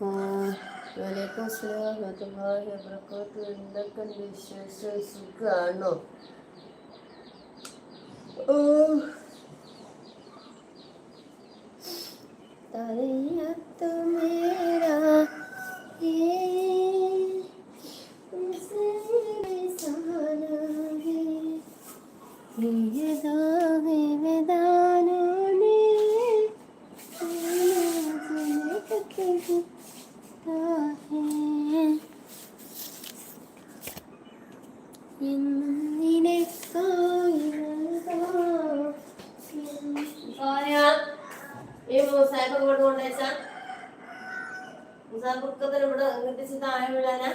വലൈക്കും അസ്സലാം വറഹ്മത്തുള്ളാഹി വബറകാതുഹു. എന്തൊക്കെയുണ്ട് വിശേഷം? സുഖാണോ? ഓ വീഴാനാ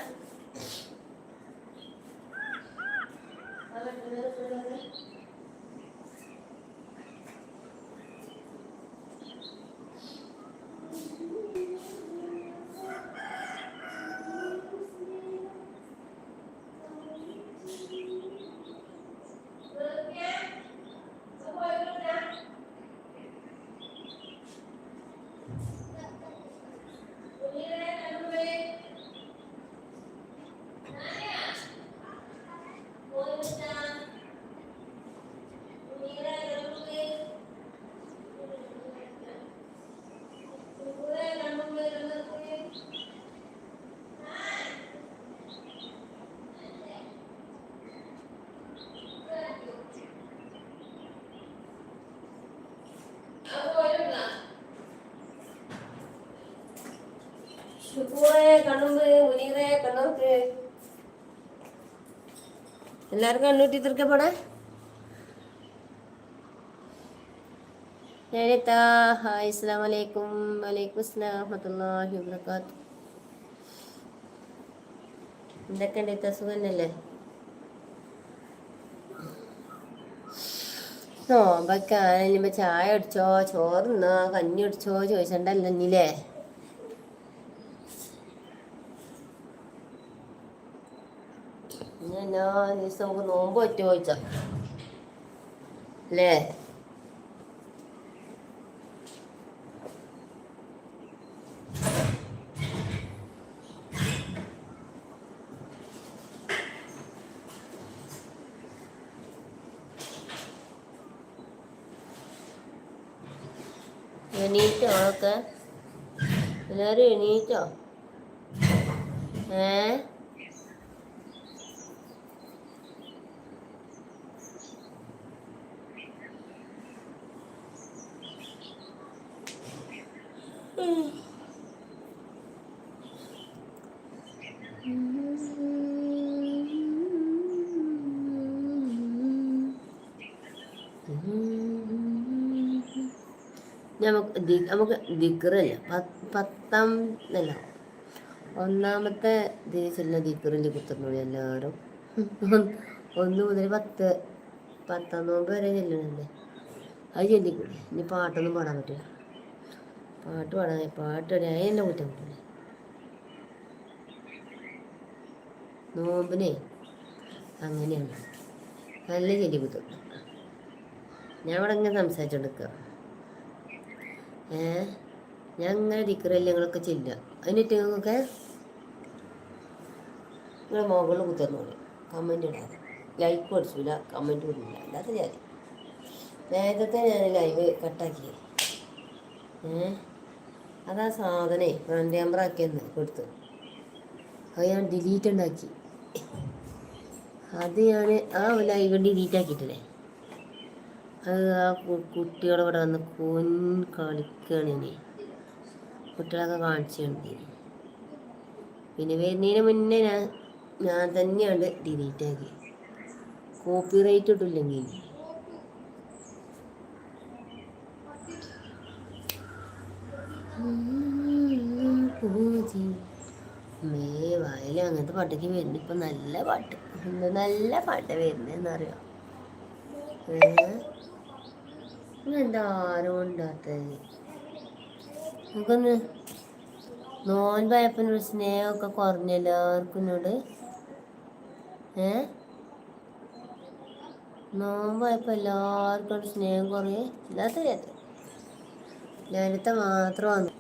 എല്ലാവർക്കും കണ്ണൂറ്റി തീർക്ക പോണേ? ഞാനെത്താ ഹായ് അസ്സാം വലൈക്കും വലൈക്കും അസ്സലാം വറഹമത്തല്ലാഹി വബർക്കാത്തു എന്തൊക്കെയുണ്ട് ഇത്ത സുഖന്നല്ലേ നോമ്പൊക്കെ ആണെങ്കിലും ചായ അടിച്ചോ ചോറുന്നോ കഞ്ഞി അടിച്ചോ ചോദിച്ചണ്ടല്ലോ ഇനിയില്ലേ ഇനി എല്ലാ ദിവസം നമുക്ക് നോമ്പ് പറ്റുമോ ചോദിച്ചാ അല്ലേ എണീറ്റോ ഒക്കെ എല്ലാരും എണീറ്റോ ഏ നമുക്ക് നമുക്ക് ദിക്കറല്ല പത്താം അല്ല. ഒന്നാമത്തെ ദിവസമല്ല ദിക്കറിൽ കുത്തുന്നു എല്ലാവരും. ഒന്ന് മുതൽ പത്ത് പത്താം നോമ്പ് വരെ ചെല്ലണല്ലേ അത് ചെല്ലിക്കൂടെ? ഇനി പാട്ടൊന്നും പാടാൻ പറ്റില്ല. പാട്ട് പാടാൻ പാട്ട് എന്നെ കുറ്റം നോമ്പിനെ അങ്ങനെയാണ്. നല്ല ചെടി കുത്തും ഞാൻ ഇവിടെ ഇങ്ങനെ സംസാരിച്ചെടുക്കുക ഏ? ഞാൻ ഇങ്ങനെ ഡിക്കറില്ല ഞങ്ങളൊക്കെ ചെല്ലുക എന്നിട്ട് നിങ്ങൾക്കൊക്കെ നിങ്ങൾ മുകളിൽ കുത്തുന്നു കമന്റ് ഇടാതെ. ലൈക്ക് അടിച്ചില്ല കമന്റ് ഇടില്ല അല്ലാത്ത ഞാൻ നേരത്തെ ഞാൻ ലൈവ് കട്ടാക്കി ഏ? അതാ സാധനേ ഫ്രണ്ട് ക്യാമറ ആക്കിയെന്ന് കൊടുത്തു. അത് ഞാൻ ഡിലീറ്റ് ഉണ്ടാക്കി. അത് ഞാൻ ആ ലൈവ് ഡിലീറ്റ് ആക്കിയിട്ടില്ലേ? അത് ആ കുട്ടികളെ ഇവിടെ വന്ന് കൊൻ കളിക്കുകയാണ് ഇനി. കുട്ടികളൊക്കെ കാണിച്ചുണ്ട് പിന്നെ വരുന്നതിന് മുന്നേ ഞാൻ ഞാൻ തന്നെയാണ് ഡിലീറ്റ് ആക്കി കോപ്പി റൈറ്റ് ഇട്ടില്ലെങ്കിൽ മേ വയല അങ്ങനത്തെ പാട്ടൊക്കെ വരുന്നു. ഇപ്പൊ നല്ല പാട്ട്. എന്ത് നല്ല പാട്ട് വരുന്നതെന്നറിയാം എന്താ ആരും ഉണ്ടാത്തത്? നമുക്കൊന്ന് നോൻപായപ്പനൊരു സ്നേഹമൊക്കെ കുറഞ്ഞ എല്ലാവർക്കും ഇന്നോട് ഏ? നോമ്പായപ്പോൾ എല്ലാവർക്കും സ്നേഹം കുറയേ. ഇല്ലാത്ത നേരത്തെ നേരത്തെ മാത്രം വന്നു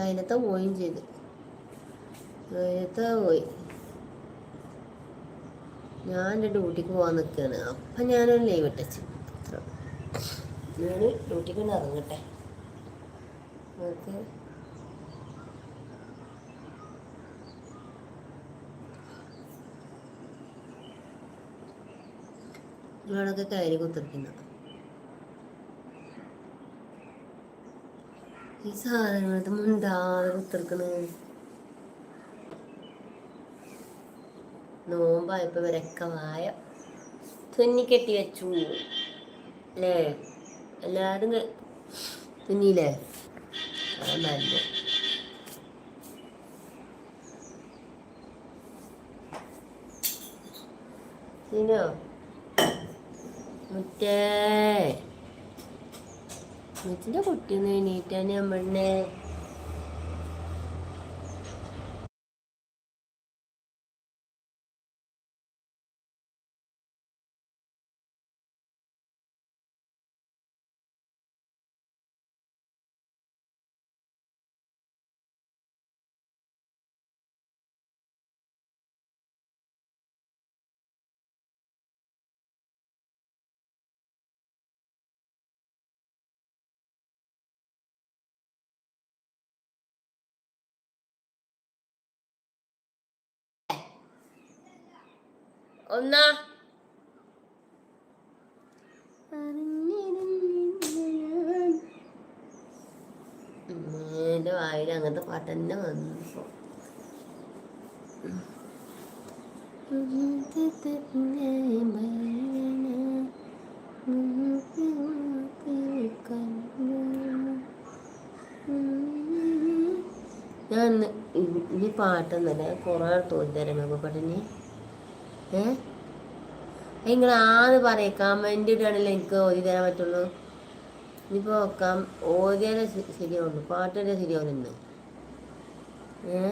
അതിലത്തെ പോയും ചെയ്ത്. അതിനത്തെ പോയി. ഞാൻ എന്റെ ഡ്യൂട്ടിക്ക് പോകാൻ നിൽക്കുകയാണ്. അപ്പം ഞാനൊരു ലൈവ് ഇട്ടച്ചു. ഞാൻ ഡ്യൂട്ടിക്ക് ഒന്ന് ഇറങ്ങട്ടെ. ഓക്കെ നിങ്ങളൊക്കെ കയറി കുത്തിരിക്കുന്ന. ഈ സാധനങ്ങളത് മുണ്ടാതെ കുത്തിർക്കണ്. നോമ്പായപ്പോ ഇവരൊക്കെ വായ തുന്നിക്കെട്ടി വെച്ചു. അല്ലേ? എല്ലാരും തുന്നിയില്ലേ? നല്ല മുറ്റേ. മുറ്റിന്റെ കുട്ടിയൊന്ന് എണീറ്റാൻ നമ്മണ്ണേ ഒന്നാ. എന്റെ വായിൽ അങ്ങനത്തെ പാട്ട് തന്നെ വന്നു. ഞാൻ ഈ പാട്ടൊന്നല്ല കുറേ തോന്നിത്തരാം പാട്ടിന് ഏ? നിങ്ങൾ ആന്ന് പറയും കമന്റ് ഇടുകയാണല്ലോ എനിക്ക് ഓതി തരാൻ പറ്റുള്ളൂ. ഇനിയിപ്പോൾ കം ഓതിയാലേ ശരിയാവുള്ളൂ. പാട്ടിന്റെ ശരിയാവുന്നുണ്ട്. ഏ?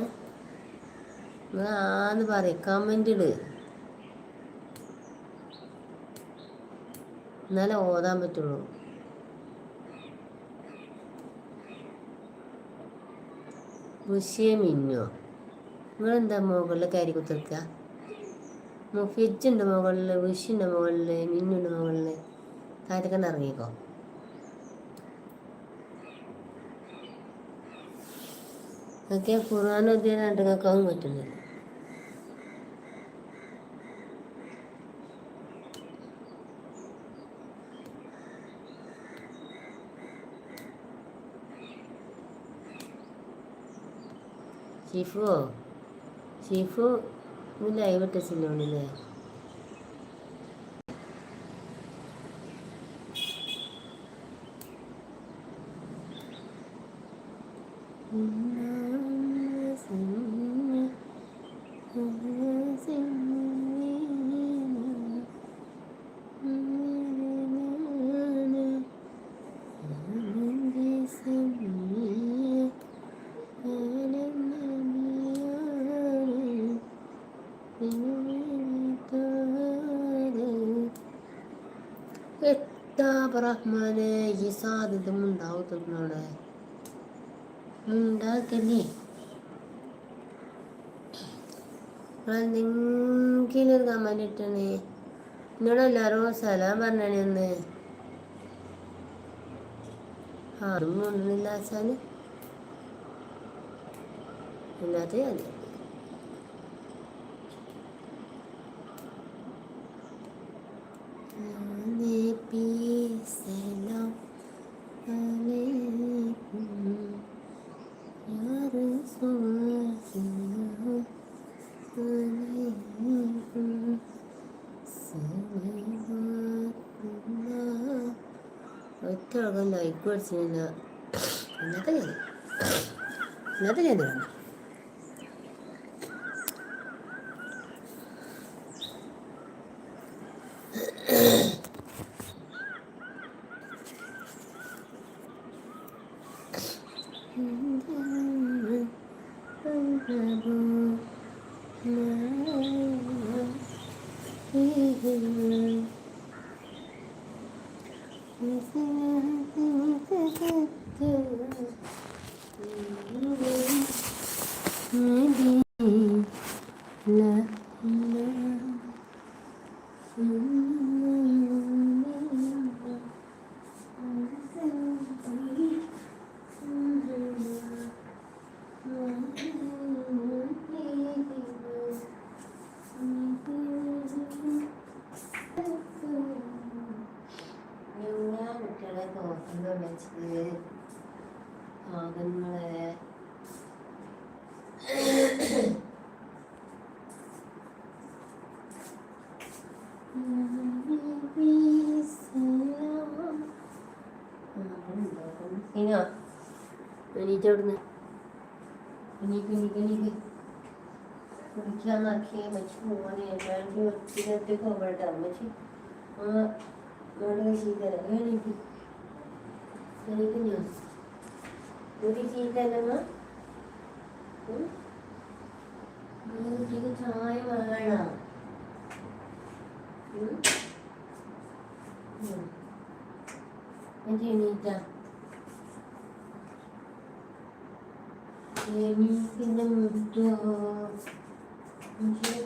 നിങ്ങൾ ആന്ന് പറയും കമന്റ് ഇട്. എന്നാലേ ഓതാൻ പറ്റുള്ളൂ. വിഷയം മിന്നോ നിങ്ങളെന്താ മുകളിൽ കയറി കുത്തിർക്കുക ഫ്രിഡ്ജുണ്ട് മുകളിൽ വിഷിന്റെ മുകളിൽ മിന്നിന്റെ മുകളിൽ താഴത്തേക്ക് ഇറങ്ങിക്കോ. ഒക്കെ ഖുർആൻ അധ്യയനം കേൾക്കാൻ പറ്റുന്നില്ല ഷിഫു ഷിഫു? ലൈവ് ഇട്ടില്ലേ റഹ്മാനെ ഈ സാധ്യത ഉണ്ടാവത്തോടെ ഉണ്ടാക്കല്ലേ? എന്തെങ്കിലും ഒരു കമന്റ് ഇട്ടണേ നിങ്ങളെല്ലാരും സലാം പറഞ്ഞണേ ഒന്ന്. ആരും കൊണ്ടുന്നില്ല ആശാന്. ഇല്ലാത്ത ഞാൻ നബി സലാം ഒറ്റ ലൈക്ക് പഠിച്ചില്ല ഇന്നത്തെ ഞാൻ ഇന്നത്തെ ഞാൻ Mm-hmm. എണീറ്റ് അവിടുന്ന് എണീക്ക് എണീക്ക് എണീക്ക്. കുടിക്കാൻ നോക്കിയേ മച്ചി മോനെ എല്ലാവരും ഒത്തിരി പോകട്ടെ അമ്മച്ചി ഇവിടെ ചീത്തല എണീക്ക് എണീക്ക് ഞാൻ ഒരു കുട്ടിക്ക് ചായ വേണം എണീറ്റ? എണീക്കുന്ന മുട്ടോ മനുഷ്യനെ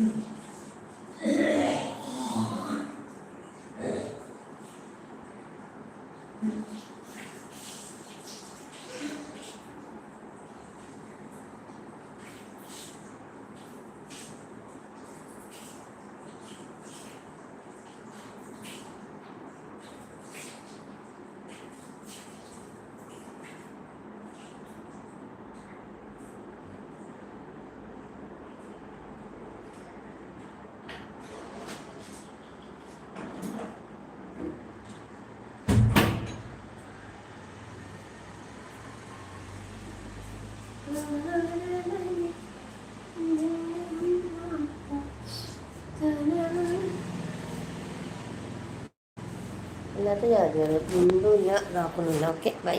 കുട്ടിയൊന്ന് എണീറ്റ നല്ല അല്ലാത്ത ജാതികൾ മുണ്ടുമില്ല ഇതാക്കുന്നില്ല ഓക്കെ ബൈ